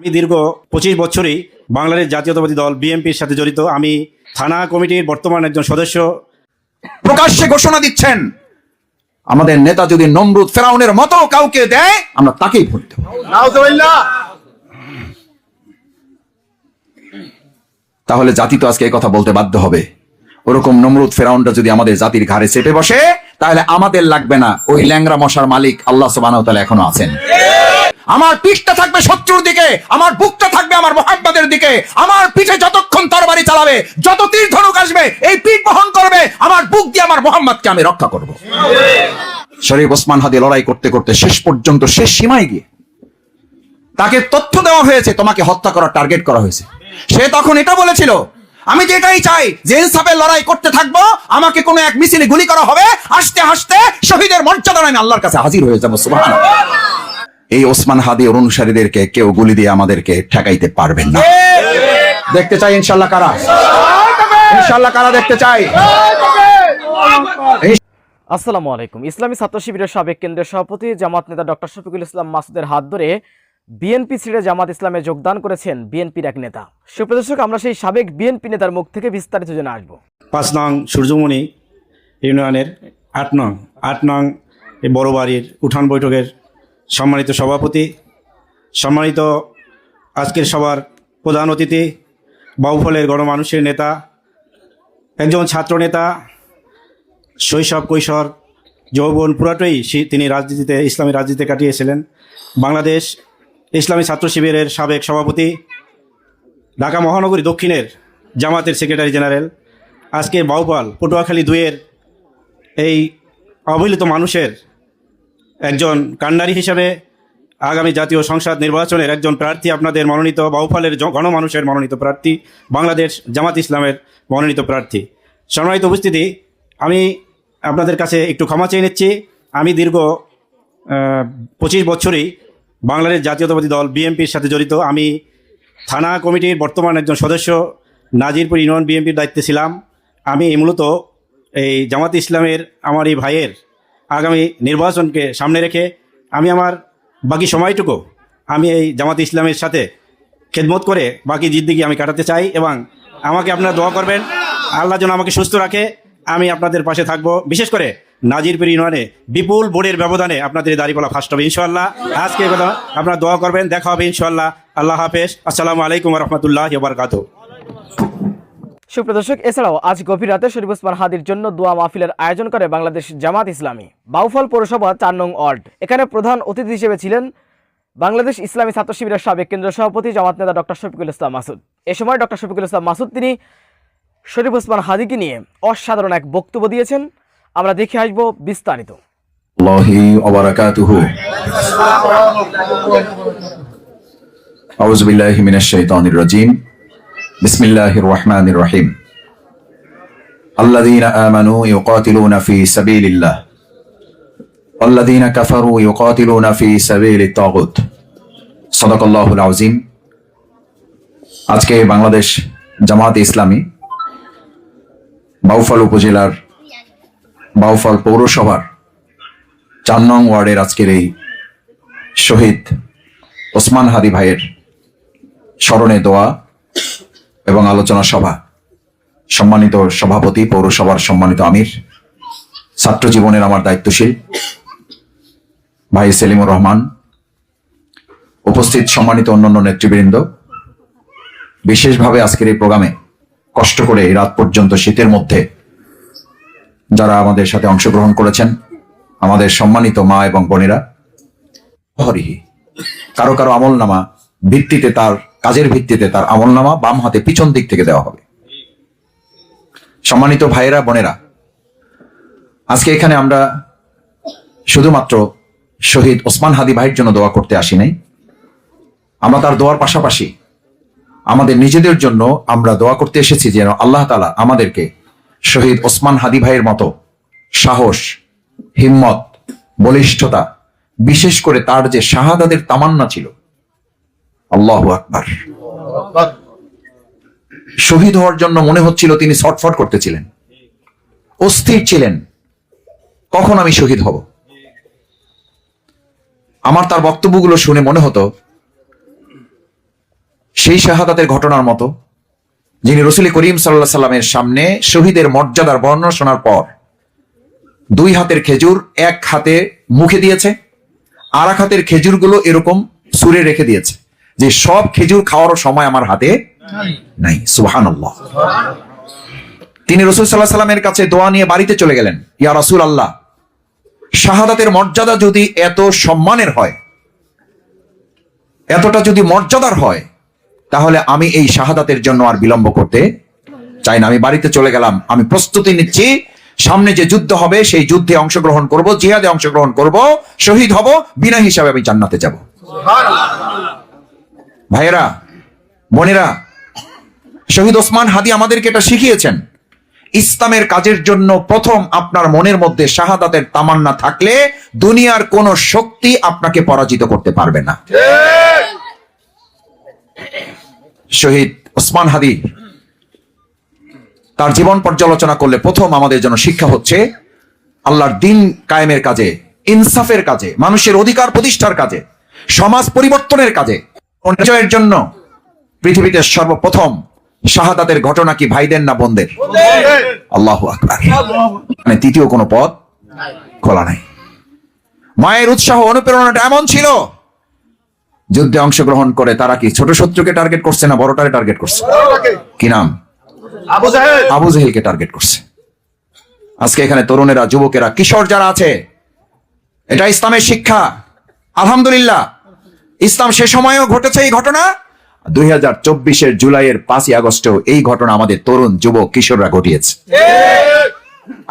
আমি দীর্ঘ পঁচিশ বছরই বাংলাদেশ জাতীয়তাবাদী দল বিএনপির সাথে জড়িত। আমি থানা কমিটির বর্তমান একজন সদস্য। প্রকাশ্যে ঘোষণা দিচ্ছেন আমাদের নেতা যদি নমরুদ ফেরাউনের মতো কাউকে দেয় আমরা তাকেই ভোট দেব। তাহলে জাতি তো আজকে এই কথা বলতে বাধ্য হবে। ওরকম নমরুদ ফেরাউনটা যদি আমাদের জাতির ঘাড়ে চেপে বসে তাহলে আমাদের লাগবে না। ওই ল্যাংরা মশার মালিক আল্লাহ সুবহানাহু ওয়া তাআলা এখনও আছেন। আমার পিঠটা থাকবে শত্রুর দিকে, আমার বুকটা থাকবে আমার মোহাম্মদের দিকে, আমার পিঠে যতক্ষণ তরবারি চালাবে, যত তীর ধনুক আসবে, এই পিঠ বহন করবে, আমার বুক দিয়ে আমার মোহাম্মদকে আমি রক্ষা করব। শরীফ ওসমান হাদি লড়াই করতে করতে শেষ পর্যন্ত শেষ সীমায় গিয়ে তাকে তথ্য দেওয়া হয়েছে, তোমাকে হত্যা করার টার্গেট করা হয়েছে। সে তখন এটা বলেছিল, আমি যেটাই চাই, যে ইনসাফের লড়াই করতে থাকব, আমাকে কোনো এক মিছিলে গুলি করা হবে, হাসতে হাসতে শহীদের মর্যাদা আমি আল্লাহর কাছে হাজির হয়ে যাব এই ওসমান হাদি ওর অনুসারীদেরকে কেউ গুলি দিয়ে আমাদেরকে ঠেকাইতে পারবেন না। দেখতে চাই ইনশাল্লাহ কারা? ইনশাল্লাহ কারা দেখতে চাই? আসসালামু আলাইকুম। ইসলামী ছাত্র শিবিরের সাবেক কেন্দ্রীয় সভাপতি জামাত নেতা ডক্টর শফিকুল ইসলাম মাসুদের হাত ধরে বিএনপি ছেড়ে জামাত ইসলামে যোগদান করেছেন বিএনপির এক নেতা। সুপ্রদর্শক আমরা সেই সাবেক বিএনপি নেতার মুখ থেকে বিস্তারিত জেনে আসব। পাঁচ নং সূর্যমণি ইউনিয়নের আট নং আট নং এই বড় বাড়ির উঠান বৈঠকের সম্মানিত সভাপতি, সম্মানিত আজকের সবার প্রধান অতিথি, বাউফলের গণমানুষের নেতা, একজন ছাত্র নেতা, শৈশব, কৈশোর, যৌবন পুরাটাই তিনি রাজনীতিতে, ইসলামী রাজনীতিতে কাটিয়েছিলেন। বাংলাদেশ ইসলামী ছাত্র শিবিরের সাবেক সভাপতি, ঢাকা মহানগরী দক্ষিণের জামাতের সেক্রেটারি জেনারেল, আজকে বাউপাল পটুয়াখালী দুইয়ের এই অবহেলিত মানুষের একজন কান্ডারি হিসেবে আগামী জাতীয় সংসদ নির্বাচনের একজন প্রার্থী আপনাদের মনোনীত বাউফালের গণমানুষের মনোনীত প্রার্থী, বাংলাদেশ জামাত ইসলামের মনোনীত প্রার্থী। সম্মানিত উপস্থিতি, আমি আপনাদের কাছে একটু ক্ষমা চেয়ে নিচ্ছি। আমি দীর্ঘ পঁচিশ বছরই বাংলাদেশ জাতীয়তাবাদী দল বিএনপির সাথে জড়িত। আমি থানা কমিটির বর্তমান একজন সদস্য, নাজিরপুর ইউনিয়ন বিএনপির দায়িত্বে ছিলাম। আমি মূলত এই জামাত ইসলামের, আমার এই ভাইয়ের আগামী নির্বাচনকে সামনে রেখে আমি আমার বাকি সময়টুকু আমি এই জামাত ইসলামের সাথে খেদমত করে বাকি জিদ্দিগি আমি কাটাতে চাই এবং আমাকে আপনারা দোয়া করবেন, আল্লাহ যেন আমাকে সুস্থ রাখে। আমি আপনাদের পাশে থাকব। বিশেষ করে নাজিরপুর ইউনিয়নে বিপুল বোর্ডের ব্যবধানে আপনাদের দাঁড়িপালা ফার্স্ট হবে ইনশাল্লাহ আজকে কথা আপনারা দোয়া করবেন, দেখা হবে ইনশাল্লাহ আল্লাহ হাফেজ। আসসালামু আলাইকুম রহমতুল্লাহ বারকাত সুপ্রদর্শক এছাড়াও আজ গভীর রাতে শরীফ ওসমান হাদির জন্য দোয়া মাহফিলের আয়োজন করে বাংলাদেশ জামাত ইসলামী। বাউফল পৌরসভা চার নং ওয়ার্ড। এখানে প্রধান অতিথি হিসেবে ছিলেন বাংলাদেশ ইসলামী ছাত্র শিবিরের সাবেক কেন্দ্রীয় সভাপতি জামাত নেতা ডক্টর শফিকুল ইসলাম মাসুদ। এ সময় ডক্টর শফিকুল ইসলাম মাসুদ তিনি শরীফ ওসমান হাদিকে নিয়ে অসাধারণ এক বক্তব্য দিয়েছেন। আমরা দেখে আসব বিস্তারিত। আল্লাহি ওবারাকাতুহু আউযু বিল্লাহি মিনাশ শাইতানির রাজিম বিসমিল্লাহির রহমানির রহিম الذين آمنوا يقاتلون في سبيل الله والذين كفروا يقاتلون في سبيل الطاغوت صدق الله العظيم আজকে বাংলাদেশ জামাত ইসলামী বাউফল উপজেলার বাউফল পৌরসভার চার নং ওয়ার্ডের আজকের এই শহীদ ওসমান হাদি ভাইয়ের স্মরণে দোয়া এবং আলোচনা সভা। সম্মানিত সভাপতি, পৌরসভার সম্মানিত আমির, ছাত্র জীবনের আমার দায়িত্বশীল ভাই সেলিমুর রহমান, উপস্থিত সম্মানিত অন্যান্য নেতৃবৃন্দ। বিশেষভাবে আজকের এই প্রোগ্রামে কষ্ট করে রাত পর্যন্ত শীতের মধ্যে যারা আমাদের সাথে অংশগ্রহণ করেছেন, আমাদের সম্মানিত মা এবং বোনেরা হরিহি কারও কারও আমল নামা ভিত্তিতে তার কাজের ভিত্তিতে তার আমল নামা বাম হাতে পিছন দিক থেকে দেওয়া হবে। সম্মানিত ভাইয়েরা, বোনেরা, আজকে এখানে আমরা শুধুমাত্র শহীদ ওসমান হাদি ভাইয়ের জন্য দোয়া করতে আসি নাই। আমরা তার দোয়ার পাশাপাশি আমাদের নিজেদের জন্য আমরা দোয়া করতে এসেছি যেন আল্লাহ তালা আমাদেরকে শহীদ ওসমান হাদি ভাইয়ের মতো সাহস, হিম্মত, বলিষ্ঠতা, বিশেষ করে তার যে শাহাদাদের তামান্না ছিল আল্লাহ আকবার। শহীদ হওয়ার জন্য মনে হচ্ছিল তিনি ছটফট করতেছিলেন। অস্থির ছিলেন। কখন আমি শহীদ হব? আমার তার বক্তব্যগুলো শুনে মনে হতো সেই শাহাদাতের ঘটনার মতো যিনি রসুল করিম সাল্লাহ সাল্লামের সামনে শহীদের মর্যাদার বর্ণনা শোনার পর দুই হাতের খেজুর এক হাতে মুখে দিয়েছে আর এক হাতের খেজুরগুলো এরকম সুরে রেখে দিয়েছে। যে সব খেজুর খাওয়ারও সময় আমার হাতে নাই। সুহান তিনি রসুল সাল্লাহ সাল্লামের কাছে দোয়া নিয়ে বাড়িতে চলে গেলেন। ইয়া রসুল আল্লাহ শাহাদাতের মর্যাদা যদি এত সম্মানের হয় এতটা যদি মর্যাদার হয় তাহলে আমি এই শাহাদাতের জন্য আর বিলম্ব করতে চাই না। আমি বাড়িতে চলে গেলাম আমি প্রস্তুতি নিচ্ছি। সামনে যে যুদ্ধ হবে সেই যুদ্ধে অংশগ্রহণ করব জিহাদে অংশগ্রহণ করব শহীদ হব বিনা হিসাবে আমি জান্নাতে যাব। ভাইয়েরা, বোনেরা, শহীদ ওসমান হাদি আমাদেরকে এটা শিখিয়েছেন। ইসলামের কাজের জন্য প্রথম আপনার মনের মধ্যে শাহাদাতের তামান্না থাকলে দুনিয়ার কোন শক্তি আপনাকে পরাজিত করতে পারবে না। শহীদ ওসমান হাদি তার জীবন পর্যালোচনা করলে প্রথম আমাদের জন্য শিক্ষা হচ্ছে, আল্লাহর দিন কায়েমের কাজে, ইনসাফের কাজে, মানুষের অধিকার প্রতিষ্ঠার কাজে, সমাজ পরিবর্তনের কাজে পরিচয়ের জন্য পৃথিবীতে সর্বপ্রথম শাহাদাতের ঘটনা কি ভাইদের না বোনদের? আল্লাহ আকবার। মানে তৃতীয় কোনো পথ খোলা নাই। মায়ের উৎসাহ অনুপ্রেরণাটা এমন ছিল যুদ্ধে অংশগ্রহণ করে তারা কি ছোট শত্রুকে টার্গেট করছে না বড়টারে টার্গেট করছে? কি নাম? আবু জাহেল। আবু জেহেলকে টার্গেট করছে। আজকে এখানে তরুণেরা যুবকেরা কিশোর যারা আছে এটা ইসলামের শিক্ষা। আলহামদুলিল্লাহ। ইসলাম সে সময়েও ঘটেছে এই ঘটনা? দুই হাজার চব্বিশের জুলাইয়ের পাঁচই আগস্টেও এই ঘটনা আমাদের তরুণ যুবক কিশোররা ঘটিয়েছে।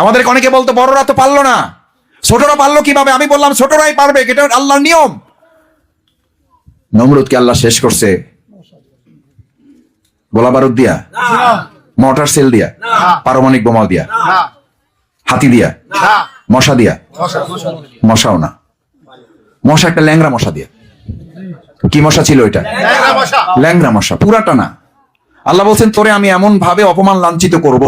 আমাদের অনেকে বলতো বড়রা তো পারল না। ছোটরা পারল কীভাবে? আমি বললাম ছোটরাই পারবে এটা আল্লাহর নিয়ম। নমরুদকে আল্লাহ শেষ করছে। গোলা বারুদ দিয়া? মোটর সেল দিয়া? পারমাণিক বোমা দিয়া? হাতি দিয়া? মশা দিয়া? মশাও না। মশা একটা ল্যাংরা মশা দিয়া। কি মশা ছিল এটা ল্যাংরা মশা। পুরাটা না। আল্লাহ বলছেন তোরে আমি এমন ভাবে অপমান লাঞ্ছিত করব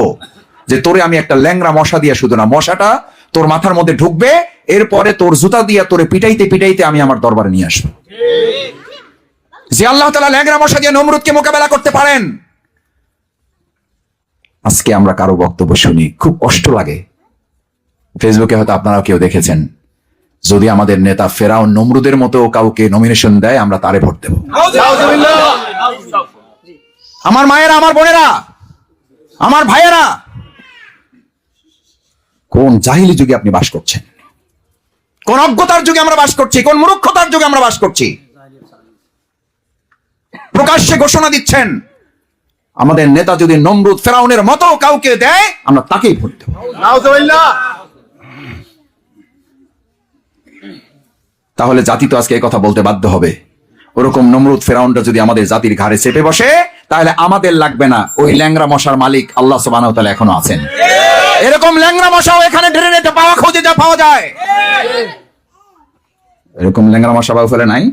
যে তোরে আমি একটা ল্যাংরা মশা দিয়া শুধু না মশাটা তোর মাথার মধ্যে ঢুকবে এরপরে তোর জুতা দিয়া তোরে পিটাইতে পিটাইতে আমি আমার দরবারে নিয়ে আসব। যে আল্লাহ তালা ল্যাংরা মশা দিয়ে নমরুদকে মোকাবেলা করতে পারেন। আজকে আমরা কারও বক্তব্য শুনি খুব কষ্ট লাগে। ফেসবুকে হয়তো আপনারাও কেউ দেখেছেন। যদি আমাদের নেতা ফেরাও নমরুদের মতো কাউকে নমিনেশন দেয়, আমরা তারে ভোট দেব। আমার মায়েরা, আমার বোনেরা, আমার ভাইয়েরা, কোন জাহিলি যুগে আপনি বাস করছেন? কোন অজ্ঞতার যুগে আমরা বাস করছি? কোন মূর্খতার যুগে আমরা বাস করছি? প্রকাশ্যে ঘোষণা দিচ্ছেন, আমাদের নেতা যদি নমরুদ ফেরাউনের মতো কাউকে দেয়, আমরা তাকেই ভোট দেব। তাহলে জাতি তো আজকে কথা বলতে বাধ্য হবে। ওরকম নমরুদ ফেরাউনটা যদি আমাদের জাতির ঘাড়ে চেপে বসে তাহলে আমাদের লাগবে না। ওই ল্যাংরা মশার মালিক আল্লাহ তাআলা এখনও আছেন। এরকম ল্যাংরা মশাও এখানে ঢেরে নিতে পাওয়া খোঁজে যা পাওয়া যায়। এরকম ল্যাংরা মশা বাবু ফেলে নাই?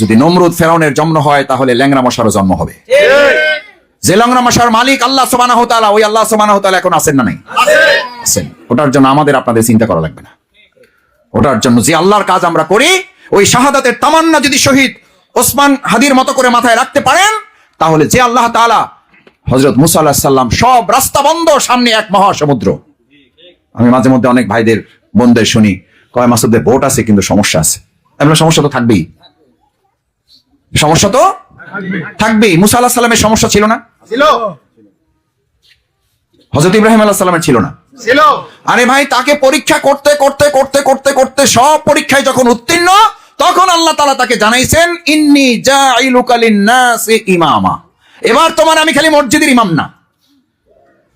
যদি নমরুদ ফেরাউনের জন্ম হয় তাহলে ল্যাংরা মশারও জন্ম হবে। যে ল্যাংরা মশার মালিক আল্লাহ তাআলা ওই আল্লাহ তাআলা এখন আছেন না নাই? আছেন। ওটার জন্য আমাদের আপনাদের চিন্তা করা লাগবে না। ওটার জন্য যে আল্লাহর কাজ আমরা করি ওই শাহাদাতের তামান্না যদি শহীদ ওসমান হাদির মতো করে মাথায় রাখতে পারেন তাহলে যে আল্লাহ তাআলা হজরত মুসা আল্লাহ সাল্লাম সব রাস্তা বন্ধ সামনে এক মহাসমুদ্র। আমি মাঝে মধ্যে অনেক ভাইদের বোনদের শুনি কয় মাসুদের ভোট আছে কিন্তু সমস্যা আছে। এমন সমস্যা তো থাকবেই। সমস্যা তো থাকবেই। মুসা আল্লাহ সাল্লামের সমস্যা ছিল না? ছিল। হজরত ইব্রাহিম আল্লাহ সাল্লামের ছিল না। আরে ভাই, তাকে পরীক্ষা করতে করতে করতে করতে করতে সব পরীক্ষায় যখন উত্তীর্ণ, তখন আল্লাহ তালা তাকে জানাইছেন, ইন্নি ইমামা। এবার তোমার আমি খালি মসজিদের ইমাম না।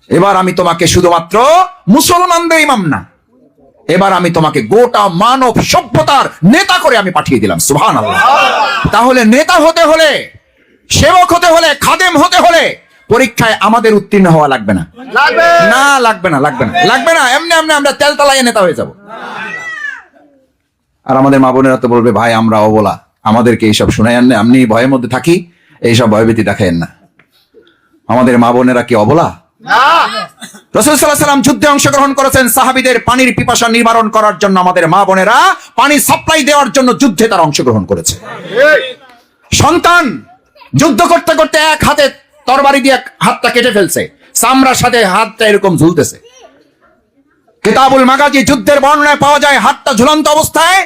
এবার আমি তোমাকে শুধুমাত্র মুসলমানদের ইমাম না। এবার আমি তোমাকে গোটা মানব সভ্যতার নেতা করে আমি পাঠিয়ে দিলাম সুহান তাহলে নেতা হতে হলে, সেবক হতে হলে, খাদেম হতে হলে পরীক্ষায় আমাদের উত্তীর্ণ হওয়া লাগবে না। না লাগবে না লাগবে না। লাগবে না এমনি এমনি আমরা তেল তালাইয়ে নেতা হয়ে যাব। আর আমাদের মা বোনেরা তো বলবে ভাই আমরা অবলা। আমাদেরকে এইসব শুনাই আনলে আপনি ভয়ের মধ্যে থাকি এইসব ভয়ভীতি দেখাইন না। আমাদের মা বোনেরা কি অবলা? না! রসুল যুদ্ধে অংশগ্রহণ করেছেন সাহাবিদের পানির পিপাসা নিবারণ করার জন্য আমাদের মা বোনেরা পানি সাপ্লাই দেওয়ার জন্য যুদ্ধে তারা অংশগ্রহণ করেছে। সন্তান যুদ্ধ করতে করতে এক হাতে তরবারি দিয়ে হাতটা কেটে ফেলছে। চামড়ার সাথে হাতটা এরকম ঝুলতেছে। কিতাবুল মাগাজি যুদ্ধের বর্ণনায় পাওয়া যায়, হাতটা ঝুলন্ত অবস্থায়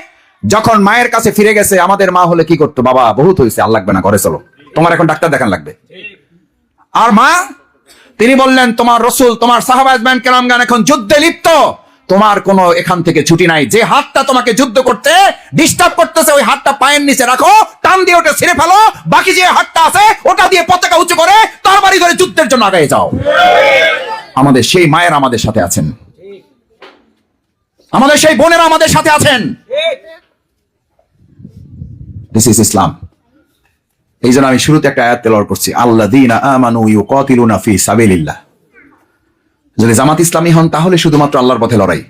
যখন মায়ের কাছে ফিরে গেছে, আমাদের মা হলে কি করতো? বাবা, বহুত হয়েছে আর লাগবে না, ঘরে চলো। তোমার এখন ডাক্তার দেখান লাগবে। আর মা, তিনি বললেন, তোমার রসুল, তোমার সাহাবাজম্যান কেরামগান এখন যুদ্ধে লিপ্ত। তোমার কোনো এখান থেকে ছুটি নাই। যে হাতটা তোমাকে যুদ্ধ করতে ডিস্টার্ব করতেছে, ওই হাতটা পায়ের নিচে রাখো, টান দিয়ে ওটা ছিঁড়ে ফেলো, বাকি যে হাতটা আছে, ওটা দিয়ে পতাকা উঁচু করে তার বাড়ি ধরে যুদ্ধের জন্য আগায় যাও। আমাদের সেই মায়ের আমাদের সাথে আছেন। আমাদের সেই বোনেরা আমাদের সাথে আছেন। দিস ইজ ইসলাম এই জন্য আমি শুরুতে একটা আয়াত তেলর করছি। আল্লাহ দিন আমানু ইউকাতিলুনা ফি সাবিলিল্লাহ। যদি জামাত ইসলামী হন তাহলে শুধুমাত্র আল্লাহর পথে লড়াই।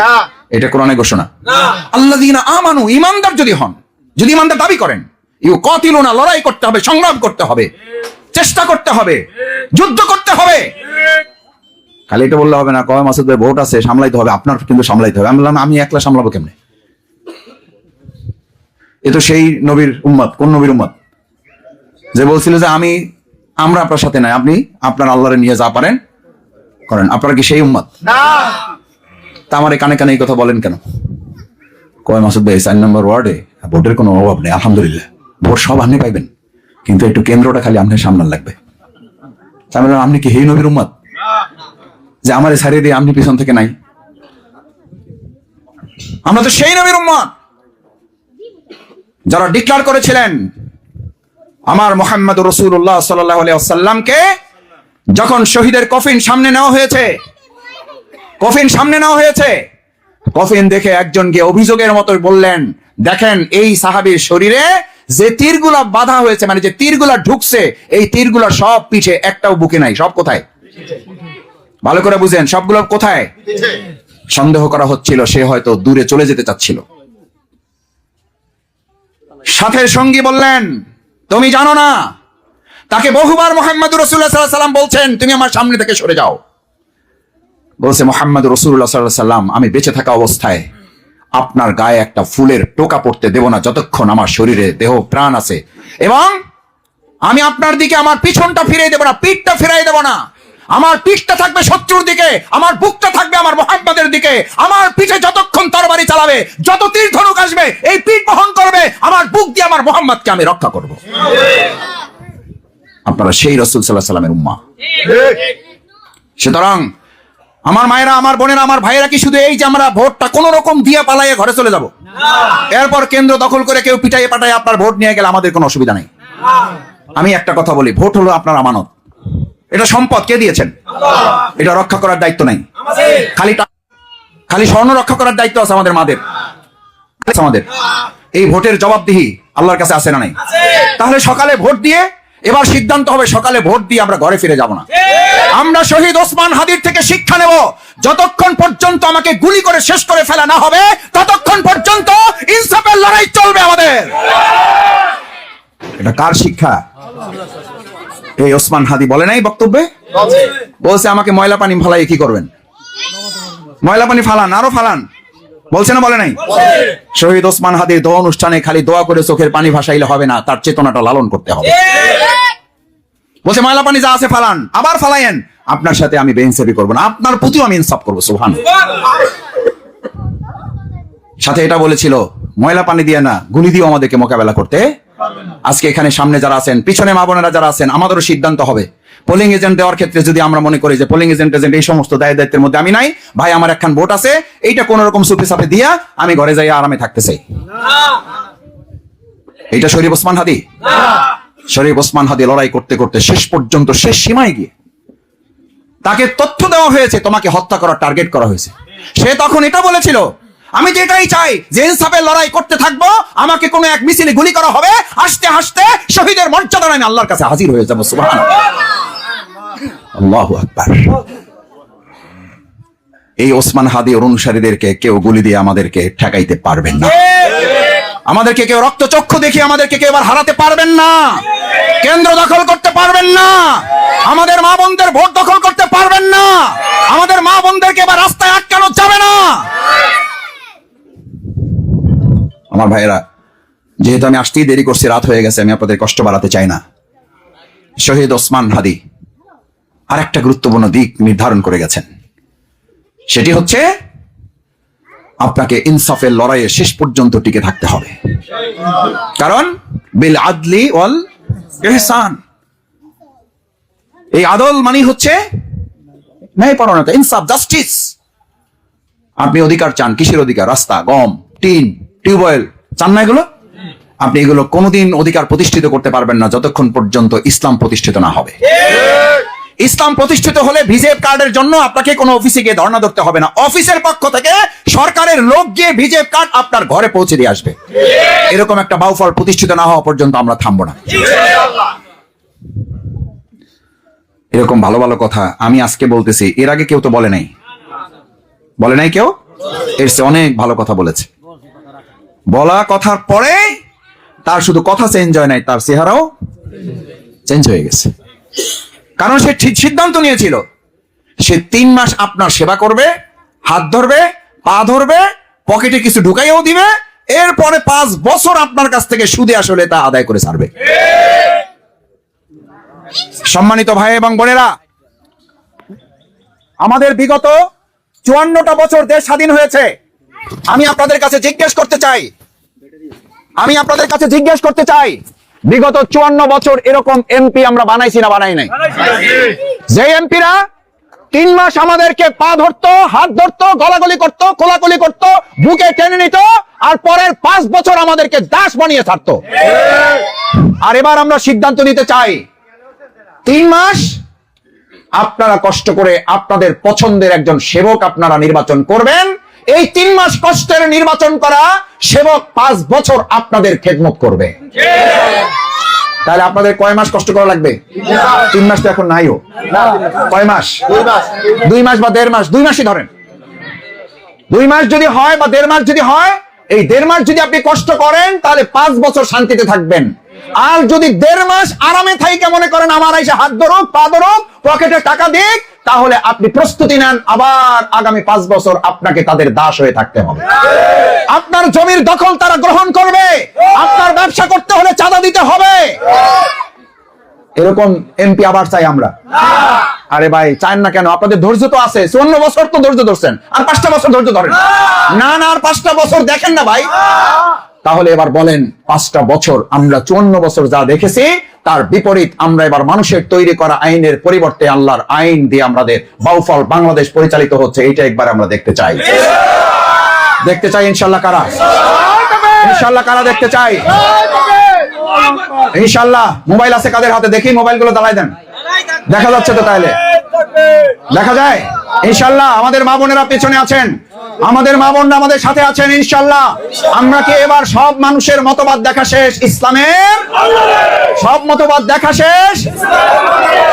না। এটা কোরআনে ঘোষণা। আল্লাহ আমানু ইমানদার যদি হন যদি ইমানদার দাবি করেন ইউ কতিল না লড়াই করতে হবে সংগ্রাম করতে হবে চেষ্টা করতে হবে যুদ্ধ করতে হবে। খালি এটা বললে হবে না কয় মাসুদ ভাই ভোট আছে সামলাইতে হবে আপনার কিন্তু সামলাইতে হবে। আমি বললাম আমি একলা সামলাবো কেমনে? এ তো সেই নবীর উম্মত কোন নবীর উম্মত? যে বলছিল যে আমি আমরা আপনার সাথে নাই আপনি আপনার আল্লাহরে নিয়ে যা পারেন করেন। আপনারা কি সেই উম্মত না। তা আমার কানে কানে এই কথা বলেন কেন? কয় মাসুদ ভাই চার নম্বর ওয়ার্ডে ভোটের কোনো অভাব নেই আলহামদুলিল্লাহ। ভোট সব আপনি পাইবেন। কিন্তু একটু কেন্দ্রটা খালি আপনার সামনে লাগবে। তার মানে আপনি কি হেই নবীর উম্মত যে আমার সারিয়ে দিয়ে আপনি পিছন থেকে নাই? আমরা তো সেই নবীর উম্মত যারা ডিক্লার করেছিলেন আমার মোহাম্মদ রসুল্লাহ সাল্লাহ সাল্লামকে যখন শহীদের কফিন সামনে নেওয়া হয়েছে, কফিন সামনে নেওয়া হয়েছে, কফিন দেখে একজনকে অভিযোগের মতো বললেন, দেখেন, এই সাহাবীর শরীরে যে তীরগুলা বাধা হয়েছে মানে যে তীরগুলা ঢুকছে, এই তীরগুলা সব পিছে একটাও বুকে নাই, সব কোথায়? ভালো করে বুঝেন, সবগুলো কোথায়? সন্দেহ করা হচ্ছিল, সে হয়তো দূরে চলে যেতে চাচ্ছিল। সাথের সঙ্গী বললেন, তুমি জানো না তাকে বহুবার মোহাম্মদ রসুল্লাহ সাল্লাম বলছেন, তুমি আমার সামনে থেকে সরে যাও। বলছে মোহাম্মদ রসুল্লাহ সাল্লাম, আমি বেঁচে থাকা অবস্থায় আপনার গায়ে একটা ফুলের টোকা পড়তে দেব না, যতক্ষণ আমার শরীরে দেহ প্রাণ আছে। এবং আমি আপনার দিকে, আমার পিছনটা ফিরিয়ে দেব না, পিঠটা ফিরাই দেব না। আমার পিঠটা থাকবে শত্রুর দিকে, আমার বুকটা থাকবে আমার মোহাম্মদের দিকে। আমার পিঠে যতক্ষণ তরবারি চালাবে, যত তীর আসবে, এই পিঠ বহন করবে, আমার বুক দিয়ে আমার মোহাম্মদকে আমি রক্ষা করব। আপনারা সেই রসুল সাল্লাহ সাল্লামের উম্মা। সুতরাং আমার মায়েরা, আমার বোনেরা, আমার ভাইয়েরা কি শুধু এই যে আমরা ভোটটা কোন রকম দিয়ে পালাইয়ে ঘরে চলে যাব? এরপর কেন্দ্র দখল করে কেউ পিটাইয়ে পাঠায় আপনার ভোট নিয়ে গেলে আমাদের কোনো অসুবিধা নেই। আমি একটা কথা বলি, ভোট হলো আপনার আমানত। এটা সম্পদ, কে দিয়েছেন? এটা রক্ষা করার দায়িত্ব নাই। খালি খালি স্বর্ণ রক্ষা করার দায়িত্ব আছে আমাদের মাদের। আমাদের। এই ভোটের জবাবদিহি আল্লাহর কাছে আছে না নাই? তাহলে সকালে ভোট দিয়ে এবার সিদ্ধান্ত হবে, সকালে ভোট দিয়ে আমরা ঘরে ফিরে যাব না। আমরা শহীদ ওসমান হাদির থেকে শিক্ষা নেব। যতক্ষণ পর্যন্ত আমাকে গুলি করে শেষ করে ফেলা না হবে, ততক্ষণ পর্যন্ত ইনসাফের লড়াই চলবে আমাদের। এটা কার শিক্ষা? এই ওসমান হাদি বলে নাই বক্তব্যে? বলছে, আমাকে ময়লা পানি ফালাই কি করবেন? ময়লা পানি ফালান, আরও ফালান। বলছে না বলে নাই? শহীদ ওসমান হাদির দোয়া অনুষ্ঠানে খালি দোয়া করে চোখের পানি ভাসাইলে হবে না তার চেতনাটা লালন করতে হবে। বলছে ময়লা পানি যা আছে ফালান আবার ফালাইয়েন আপনার সাথে আমি বেইনসাফি করব না আপনার প্রতিও আমি ইনসাফ করব সুহান সাথে এটা বলেছিল ময়লা পানি দিয়ে না গুলি দিয়েও আমাদেরকে মোকাবেলা করতে আজকে এখানে সামনে যারা আছেন পিছনে মা বোনেরা যারা আছেন আমাদেরও সিদ্ধান্ত হবে। পোলিং এজেন্ট দেওয়ার ক্ষেত্রে যদি আমরা মনে করি যে পোলিং এজেন্ট এজেন্ট এই সমস্ত দায় দায়িত্বের মধ্যে আমি নাই, ভাই আমার একখান ভোট আছে, এইটা কোন রকম সুপে সাপে দিয়া আমি ঘরে যাই আরামে থাকতে চাই এইটা শরীফ ওসমান হাদি? শরীফ ওসমান হাদি লড়াই করতে করতে শেষ পর্যন্ত শেষ সীমায় গিয়ে তাকে তথ্য দেওয়া হয়েছে, তোমাকে হত্যা করার টার্গেট করা হয়েছে। সে তখন এটা বলেছিল, আমি যেটাই চাই, যে ইনসাফের লড়াই করতে থাকব, আমাকে কোনো এক মিছিলে গুলি করা হবে, হাসতে হাসতে শহীদের মর্যাদা আমি আল্লাহর কাছে হাজির হয়ে যাব সুবহান এই ওসমান হাদি অনুসারীদেরকে কেউ গুলি দিয়ে আমাদেরকে ঠেকাইতে পারবেন না। আমাদেরকে কেউ রক্তচক্ষু দেখিয়ে আমাদেরকে কেউ এবার হারাতে পারবেন না। কেন্দ্র দখল করতে পারবেন না। আমাদের মা বোনদের ভোট দখল করতে পারবেন না। আমাদের মা বোনদেরকে এবার রাস্তায় আটকানো যাবে না। আমার ভাইয়েরা, যেহেতু আমি আসতেই দেরি করছি, রাত হয়ে গেছে, আমি আপনাদের কষ্ট বাড়াতে চাই না। শহীদ ওসমান হাদি আর একটা গুরুত্বপূর্ণ দিক নির্ধারণ করে গেছেন। সেটি হচ্ছে আপনাকে ইনসাফের লড়াইয়ে শেষ পর্যন্ত টিকে থাকতে হবে। কারণ বিল আদলি ওয়াল ইহসান। এই আদল মানে হচ্ছে ন্যায় পরণতা ইনসাফ, জাস্টিস। আপনি অধিকার চান, কিসের অধিকার? রাস্তা, গম, টিন, টিউবওয়েল। চান না এগুলো? আপনি এগুলো কোনোদিন অধিকার প্রতিষ্ঠিত করতে পারবেন না যতক্ষণ পর্যন্ত ইসলাম প্রতিষ্ঠিত না হবে। ইসলাম প্রতিষ্ঠিত হলে ভিজেপ কার্ডের জন্য আপনাকে কোনো অফিসে গিয়ে ধর্ণা ধরতে হবে না। অফিসের পক্ষ থেকে সরকারের লোক গিয়ে ভিজেপ কার্ড আপনার ঘরে পৌঁছে দিয়ে আসবে। এরকম একটা বাউফল প্রতিষ্ঠিত না হওয়া পর্যন্ত আমরা থামবো না। এরকম ভালো ভালো কথা আমি আজকে বলতেছি, এর আগে কেউ তো বলে নাই। বলে নাই কেউ? এর চেয়ে অনেক ভালো কথা বলেছে। বলা কথার পরে তার শুধু কথা চেঞ্জ হয় নাই, তার চেহারাও চেঞ্জ হয়ে গেছে। কারণ সে ঠিক সিদ্ধান্ত নিয়েছিল। সে তিন মাস আপনার সেবা করবে, হাত ধরবে, পা ধরবে, পকেটে কিছু ঢুকাইও দিবে, এরপরে পাঁচ বছর আপনার কাছ থেকে সুদে আসলে তা আদায় করে ছাড়বে। সম্মানিত ভাই এবং বোনেরা, আমাদের বিগত চুয়ান্নটা বছর দেশ স্বাধীন হয়েছে। আমি আপনাদের কাছে জিজ্ঞেস করতে চাই। আমি আপনাদের কাছে জিজ্ঞেস করতে চাই বিগত চুয়ান্ন বছর এরকম এমপি আমরা বানাইছি না বানাই নাই। যে এমপিরা তিন মাস আমাদেরকে পা ধরতো, হাত ধরতো, গলাগলি করতো, কোলাকুলি করতো, বুকে টেনে নিত, আর পরের পাঁচ বছর আমাদেরকে দাস বানিয়ে ছাড়তো। আর এবার আমরা সিদ্ধান্ত নিতে চাই, তিন মাস আপনারা কষ্ট করে আপনাদের পছন্দের একজন সেবক আপনারা নির্বাচন করবেন এই তিন মাস কষ্টের নির্বাচন করা সেবক পাঁচ বছর আপনাদের খেদমত করবে। তাহলে আপনাদের কয় মাস কষ্ট করা লাগবে? তিন মাস তো এখন নাইও কয় মাস? দুই মাস বা দেড় মাস? দুই মাসই ধরেন। দুই মাস যদি হয় বা দেড় মাস যদি হয় এই দেড় মাস যদি আপনি কষ্ট করেন, তাহলে পাঁচ বছর শান্তিতে থাকবেন। আর যদি দেড় মাস আরামে থাইকে মনে করেন, আমার এসে হাত ধরুক, পা ধরুক, পকেটে টাকা দিক, তাহলে আপনি প্রস্তুতি নেন, আবার আগামী পাঁচ বছর আপনাকে তাদের দাস হয়ে থাকতে হবে। আপনার জমির দখল তারা গ্রহণ করবে। আপনার ব্যবসা করতে হলে চাঁদা দিতে হবে। এরকম এমপি আবার চাই আমরা। আরে ভাই, চান না কেন? আপনাদের ধৈর্য তো আছে। চুয়ান্ন বছর তো ধৈর্য ধরছেন। আর পাঁচটা বছর ধৈর্য ধরেন। না না, আর পাঁচটা বছর দেখেন না ভাই। তাহলে এবার বলেন, পাঁচটা বছর আমরা চুয়ান্ন বছর যা দেখেছি, তার বিপরীত আমরা এবার মানুষের তৈরি করা আইনের পরিবর্তে আল্লাহর আইন দিয়ে আমাদের বাউফল বাংলাদেশ পরিচালিত হচ্ছে। এটা একবার আমরা দেখতে চাই। দেখতে চাই ইনশাল্লাহ কারা? ইনশাল্লাহ কারা দেখতে চাই? ইনশাল্লাহ মোবাইল আছে কাদের হাতে? দেখি মোবাইলগুলো দাঁড়াই দেন। দেখা যাচ্ছে তো তাহলে দেখা যায়? ইনশাল্লাহ আমাদের মা বোনেরা পেছনে আছেন। আমাদের মা বোনরা আমাদের সাথে আছেন ইনশাল্লাহ আমরা কি এবার সব মানুষের মতবাদ দেখা শেষ? ইসলামের? সব মতবাদ দেখা শেষ?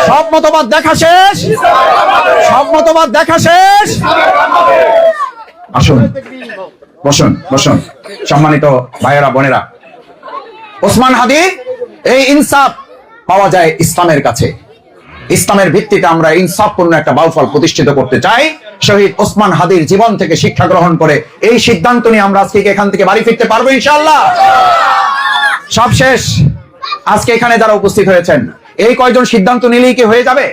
সব মতবাদ দেখা শেষ? সব মতবাদ দেখা শেষ? আসুন, বসুন বসুন। সম্মানিত ভাইয়েরা, বোনেরা। ওসমান হাদি, এই ইনসাফ পাওয়া যায় ইসলামের কাছে। ইসলামের ভিত্তিতে আমরা ইনসাফপূর্ণ একটা বাউফল প্রতিষ্ঠিত করতে চাই। শহীদ ওসমান হাদির জীবন থেকে শিক্ষা গ্রহণ করে এই সিদ্ধান্ত নিয়ে আমরা আজকে এখান থেকে বাড়ি ফিরতে পারব ইনশাআল্লাহ। সব শেষ। আজকে এখানে যারা উপস্থিত হয়েছেন, এই কয়জন সিদ্ধান্ত নিলেই কি হয়ে যাবে?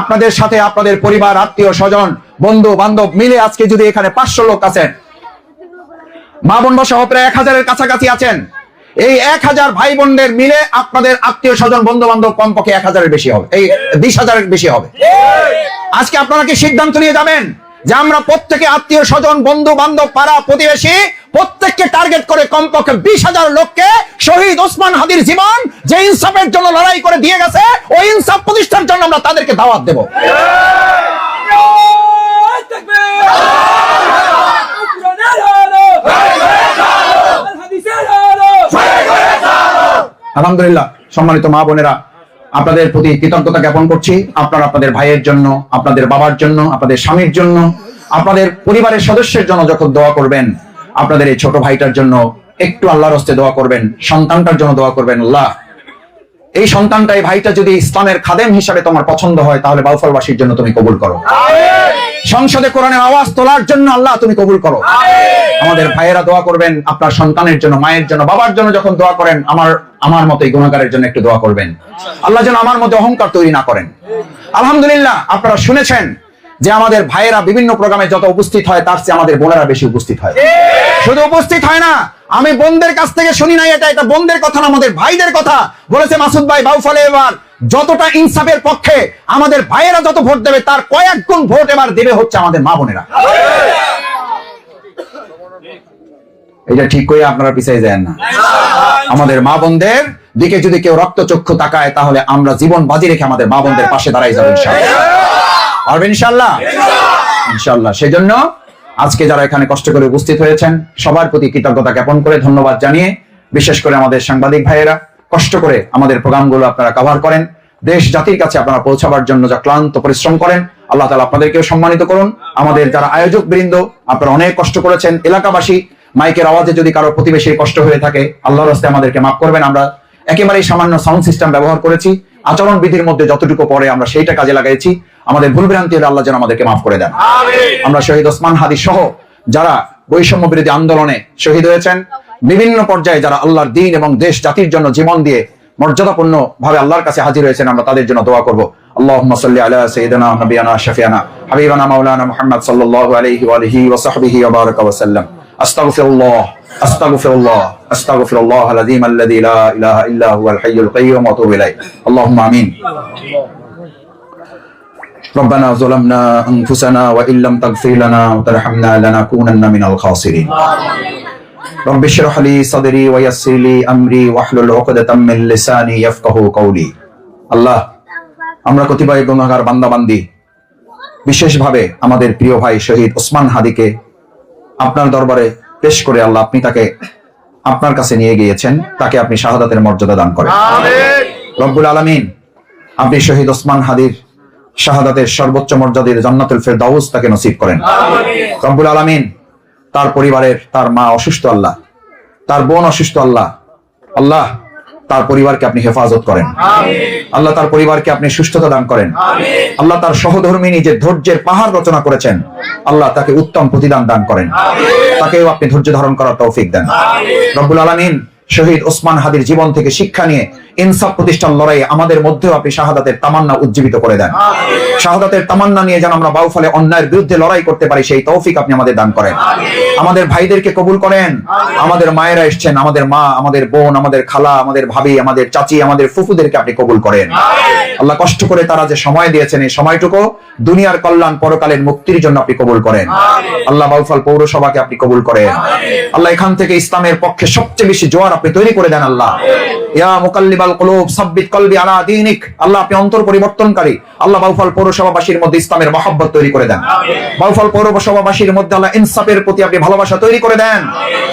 আপনাদের সাথে আপনাদের পরিবার, আত্মীয়, স্বজন, বন্ধু, বান্ধব মিলে আজকে যদি এখানে পাঁচশো লোক আছেন, মা বোন সহ প্রায় এক হাজারের কাছাকাছি আছেন এই এক হাজার ভাই বোনদের মিলে আপনাদের আত্মীয় স্বজন বন্ধু বান্ধব কমপক্ষে এক হাজারের বেশি হবে। এই বিশ হাজারের বেশি হবে। আজকে আপনারা কি সিদ্ধান্ত নিয়ে যাবেন যে আমরা প্রত্যেকে আত্মীয় স্বজন বন্ধু বান্ধব পাড়া প্রতিবেশী প্রত্যেককে টার্গেট করে কমপক্ষে বিশ হাজার লোককে শহীদ ওসমান হাদির জীবন যে ইনসাফের জন্য লড়াই করে দিয়ে গেছে, ওই ইনসাফ প্রতিষ্ঠার জন্য আমরা তাদেরকে দাওয়াত দেব। আলহামদুলিল্লাহ সম্মানিত মা বোনেরা আপনাদের প্রতি কৃতজ্ঞতা জ্ঞাপন করছি। আপনারা আপনাদের ভাইয়ের জন্য আপনাদের বাবার জন্য আপনাদের স্বামীর জন্য আপনাদের পরিবারের সদস্যের জন্য যখন দোয়া করবেন আপনাদের এই ছোট ভাইটার জন্য একটু আল্লাহর হস্তে দোয়া করবেন সন্তানটার জন্য দোয়া করবেন আল্লাহ। এই সন্তানটা এই ভাইটা যদি ইসলামের খাদেম হিসাবে তোমার পছন্দ হয় তাহলে বাউফলবাসীর জন্য তুমি কবুল করো। সংসদে কোরআনের আওয়াজ তোলার জন্য আল্লাহ তুমি কবুল করো। আমাদের ভাইয়েরা দোয়া করবেন আপনার সন্তানের জন্য মায়ের জন্য বাবার জন্য যখন দোয়া করেন আমার আমার মতো এই গুণাগারের জন্য একটু দোয়া করবেন। আল্লাহ যেন আমার মধ্যে অহংকার তৈরি না করেন। আলহামদুলিল্লাহ, আপনারা শুনেছেন যে আমাদের ভাইয়েরা বিভিন্ন প্রোগ্রামে যত উপস্থিত হয়, তার চেয়ে আমাদের বোনেরা বেশি উপস্থিত হয়। শুধু উপস্থিত হয় না, আমি বোনদের কাছ থেকে শুনি নাই এটা এটা বোনদের কথা না, আমাদের ভাইদের কথা। বলেছে মাসুদ ভাই বাউফলে এবার যতটা ইনসাফের পক্ষে আমাদের ভাইয়েরা যত ভোট দেবে, তার কয়েক গুণ ভোট এবার দেবে হচ্ছে আমাদের মা বোনেরা। এটা ঠিক করে আপনারা পিছিয়ে যান না। আমাদের মা বোনদের দিকে যদি কেউ রক্তচক্ষু তাকায়, তাহলে আমরা জীবন বাজি রেখে আমাদের মা বোনদের পাশে দাঁড়াই যাব ইনশাআল্লাহ। পারবেন ইনশাআল্লাহ? ইনশাআল্লাহ। সেজন্য আজকে যারা এখানে কষ্ট করে উপস্থিত হয়েছেন, সবার প্রতি কৃতজ্ঞতা জ্ঞাপন করে ধন্যবাদ জানিয়ে, বিশেষ করে আমাদের সাংবাদিক ভাইয়েরা, কষ্ট করে আমাদের প্রোগ্রামগুলো আপনারা কভার করেন। দেশ জাতির কাছে আপনারা পৌঁছাবার জন্য যা ক্লান্ত পরিশ্রম করেন, আল্লাহ তালা আপনাদেরকেও সম্মানিত করুন। আমাদের যারা আয়োজক বৃন্দ, আপনারা অনেক কষ্ট করেছেন, এলাকাবাসী মাইকের আওয়াজে যদি কারো প্রতিবেশীর কষ্ট হয়ে থাকে আল্লাহর রাস্তায় আমাদেরকে মাফ করবেন আমরা একেবারেই সামান্য সাউন্ড সিস্টেম ব্যবহার করেছি আচরণ বিধির মধ্যে যতটুকু পরে আমরা সেইটা কাজে লাগাইছি আমাদের ভুল ভ্রান্তি হলে আল্লাহ যেন আমাদেরকে মাফ করে দেন আমরা শহীদ ওসমান হাদি সহ যারা বৈষম্য বিরোধী আন্দোলনে শহীদ হয়েছেন বিভিন্ন পর্যায়ে যারা আল্লাহর দিন এবং দেশ জাতির জন্য জীবন দিয়ে মর্যাদাপূর্ণ ভাবে আল্লাহর কাছে হাজির হয়েছেন আমরা তাদের জন্য দোয়া করব اللهم صل على سيدنا نبينا شفيعنا حبيبنا مولانا محمد صلى الله عليه واله وصحبه وبارك وسلم استغفر الله استغفر الله استغفر الله العظيم الذي لا اله الا هو الحي القيوم واتوب اليه اللهم امين ربنا ظلمنا انفسنا وان لم تغفر لنا وترحمنا لنكونن من الخاسرين رب اشرح لي صدري ويسر لي امري واحلل عقدة من لساني يفقهوا قولي আল্লাহ আমরা কতিপয় গুণাগার বান্দাবান্দি বিশেষভাবে আমাদের প্রিয় ভাই শহীদ ওসমান হাদিকে আপনার দরবারে পেশ করে আল্লাহ আপনি তাকে আপনার কাছে নিয়ে গিয়েছেন তাকে আপনি শাহাদাতের মর্যাদা দান করেন। রব্বুল আলমিন আপনি শহীদ ওসমান হাদির শাহাদাতের সর্বোচ্চ মর্যাদার জান্নাতুল ফেরদাউস তাকে নসিব করেন। রব্বুল আলমিন তার পরিবারের তার মা অসুস্থ আল্লাহ তার বোন অসুস্থ আল্লাহ আল্লাহ তার পরিবারকে আপনি হেফাজত করেন। আল্লাহ তার পরিবারকে আপনি সুস্থতা দান করেন। আল্লাহ তার সহধর্মী যে ধৈর্যের পাহাড় রচনা করেছেন আল্লাহ তাকে উত্তম প্রতিদান দান করেন। তাকেও আপনি ধৈর্য ধারণ করার তৌফিক দেন। রব্বুল আলমিন শহীদ ওসমান হাদির জীবন থেকে শিক্ষা নিয়ে ইনসাফ প্রতিষ্ঠান লড়াই আমাদের মধ্যেও আপনি শাহাদাতের তামান্না উজ্জীবিত করে দেন। শাহাদাতের তামান্না নিয়ে যেন আমরা বাউফলে অন্যায়ের বিরুদ্ধে লড়াই করতে পারি সেই তৌফিক আপনি আমাদের দান করেন। আমাদের ভাইদেরকে কবুল করেন। আমাদের মায়েরা এসছেন আমাদের মা আমাদের বোন আমাদের খালা আমাদের ভাবি আমাদের চাচি আমাদের ফুফুদেরকে আপনি কবুল করেন। আল্লাহ কষ্ট করে তারা যে সময় দিয়েছেন এই সময়টুকু দুনিয়ার কল্যাণ পরকালের মুক্তির জন্য আপনি কবুল করেন। আল্লাহ বাউফল পৌরসভাকে আপনি কবুল করেন। আল্লাহ এখান থেকে ইসলামের পক্ষে সবচেয়ে বেশি জোয়ার আপনি তৈরি করে দেন আল্লাহ। ইয়া মুকাল্লিবাল কুলুব সাব্বিত কলবি আলা দীনিক। আল্লাহ আপনি অন্তর পরিবর্তনকারী। আল্লাহ বাউফল পৌরসভাবাসীর মধ্যে ইসলামের মহব্বত তৈরি করে দেন। বাউফল পৌরসভাবাসীর মধ্যে আল্লাহ ইনসাফের প্রতি আপনি ভালোবাসা তৈরি করে দেন।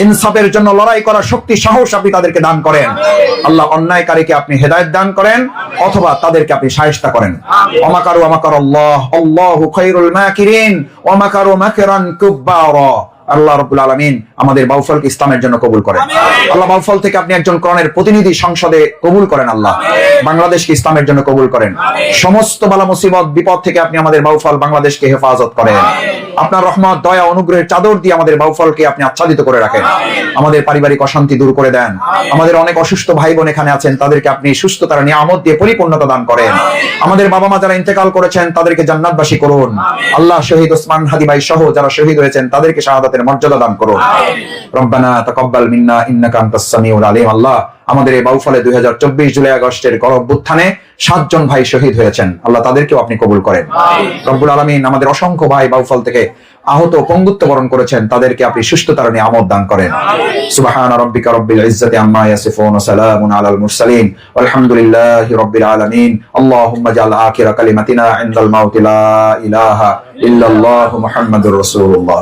ইনসাফের জন্য লড়াই করার শক্তি সাহস আপনি তাদেরকে দান করেন। আল্লাহ অন্যায়কারীকে আপনি হেদায়েত দান করেন অথবা তাদেরকে আপনি সাহেস্তা করেন। অমাকারু অমাকার আল্লাহ আল্লাহু খায়রুল মাকিরিন ওয়ামাকারু মাকরান কুব্বারা। আল্লাহ রব্বুল আলমিন আমাদের বাউফলকে ইসলামের জন্য কবুল করেন। আল্লাহ বাউফল থেকে আপনি একজন করণের প্রতিনিধি সংসদে কবুল করেন আল্লাহ। বাংলাদেশকে ইসলামের জন্য কবুল করেন। সমস্ত বালা মুসিবত বিপদ থেকে আপনি আমাদের বাউফল বাংলাদেশকে হেফাজত করেন। আপনার রহমত দয়া অনুগ্রহের চাদর দিয়ে আমাদের বাউফলকে আপনি আচ্ছাদিত করে রাখেন। আমাদের পারিবারিক অশান্তি দূর করে দেন। আমাদের অনেক অসুস্থ ভাই বোন এখানে আছেন তাদেরকে আপনি সুস্থ সুস্থতার নিয়ামত দিয়ে পরিপূর্ণতা দান করেন। আমাদের বাবা মা যারা ইন্তেকাল করেছেন তাদেরকে জান্নাতবাসী করুন। আল্লাহ শহীদ ওসমান হাদি ভাই সহ যারা শহীদ হয়েছেন তাদেরকে শাহাদাতের মর্যাদা দান করুন রব্বানা তাকাব্বাল মিন্না ইন্নাকা আনতাস সামিউল আলিম। আল্লাহ আমাদের এই বাউফলে 2024 জুলাই আগস্টের গণঅভ্যুত্থানে সাতজন ভাই শহীদ হয়েছেন। আল্লাহ তাদেরকেও আপনি কবুল করেন। রব্বুল আলামিন আমাদের অসংখ্য ভাই বাউফল থেকে আহত পঙ্গুত্ব বরণ করেছেন। তাদেরকে আপনি সুস্থতার নিয়ামত দান করেন। সুবহান রাব্বিকা রব্বিল ইজ্জাতি আম্মা ইয়াসিফুন ওয়া সালামুন আলাল মুরসালিন। ওয়ালহামদুলিল্লাহি রাব্বিল আলামিন। আল্লাহুম্মা জাল আখিরা কালিমাতিনা ইনদাল মাউতি লা ইলাহা ইল্লাল্লাহু মুহাম্মাদুর রাসূলুল্লাহ।